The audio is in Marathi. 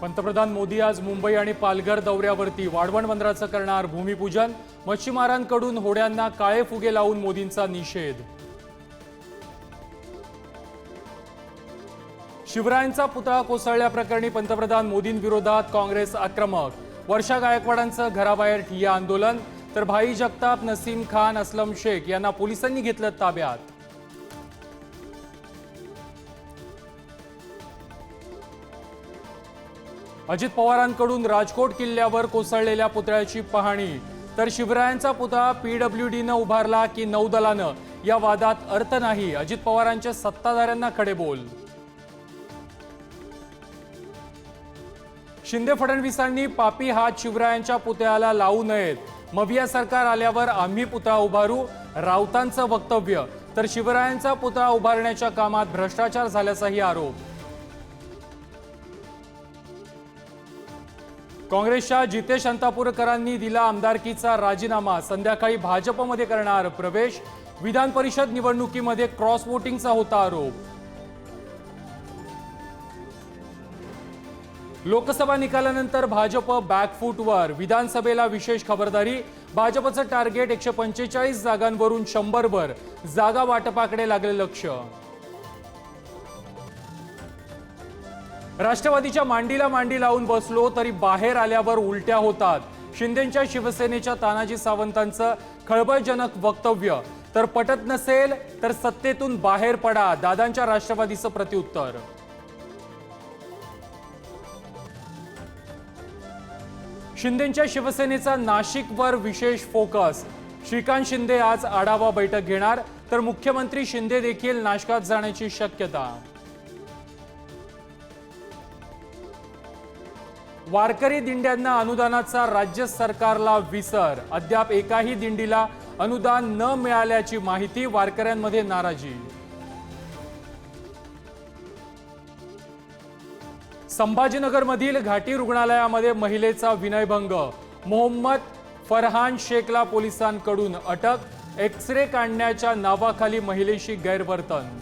पंतप्रधान मोदी आज मुंबई आणि पालघर दौऱ्यावरती वाढवण बंदराचं करणार भूमिपूजन. मच्छीमारांकडून होड्यांना काळे फुगे लावून मोदींचा निषेध. शिवरायांचा पुतळा कोसळल्याप्रकरणी पंतप्रधान मोदींविरोधात काँग्रेस आक्रमक. वर्षा गायकवाडांचं घराबाहेर ठिय्या आंदोलन. तर भाई जगताप नसीम खान असलम शेख यांना पोलिसांनी घेतलं ताब्यात. अजित पवारांकडून राजकोट किल्ल्यावर कोसळलेल्या पुतळ्याची पाहणी. तर शिवरायांचा पुतळा पीडब्ल्यूडीनं उभारला की नौदलानं? या वादात अर्थ नाही अजित पवारांच्या सत्ताधाऱ्यांना खडे बोल शिंदे फडणवीसांनी पापी हात शिवरायांच्या पुतळ्याला लावू नयेत. मविया सरकार आल्यावर आम्ही पुतळा उभारू राऊतांचं वक्तव्य. तर शिवरायांचा पुतळा उभारण्याच्या कामात भ्रष्टाचार झाल्याचाही आरोप. काँग्रेसच्या जितेश अंतापूरकरांनी दिला आमदारकीचा राजीनामा. संध्याकाळी भाजपमध्ये करणार प्रवेश. विधान परिषद निवडणुकीमध्ये क्रॉस वोटिंगचा होता आरोप. लोकसभा निकालानंतर भाजप बॅकफूटवर विधानसभेला विशेष खबरदारी. भाजपचं टार्गेट एकशे पंचेचाळीस जागांवरून शंभरवर. जागा वाटपाकडे लागले लक्ष. राष्ट्रवादीच्या मांडीला मांडी लावून बसलो तरी बाहेर आल्यावर उलट्या होतात. शिंदेच्या शिवसेनेच्या तानाजी सावंतांचं खळबळजनक वक्तव्य. तर पटत नसेल तर सत्तेतून बाहेर पडा दादांच्या राष्ट्रवादीचं प्रत्युत्तर. शिंदेच्या शिवसेनेचा नाशिकवर विशेष फोकस. श्रीकांत शिंदे आज आढावा बैठक घेणार तर मुख्यमंत्री शिंदे देखील नाशकात जाण्याची शक्यता. वारकरी दिंड्यांना अनुदानाचा राज्य सरकारला विसर. अद्याप एकाही दिंडीला अनुदान न मिळाल्याची माहिती वारकऱ्यांमध्ये नाराजी. संभाजीनगरमधील घाटी रुग्णालयामध्ये महिलेचा विनयभंग. मोहम्मद फरहान शेखला पोलिसांकडून अटक एक्स रे काढण्याच्या नावाखाली महिलेशी गैरवर्तन.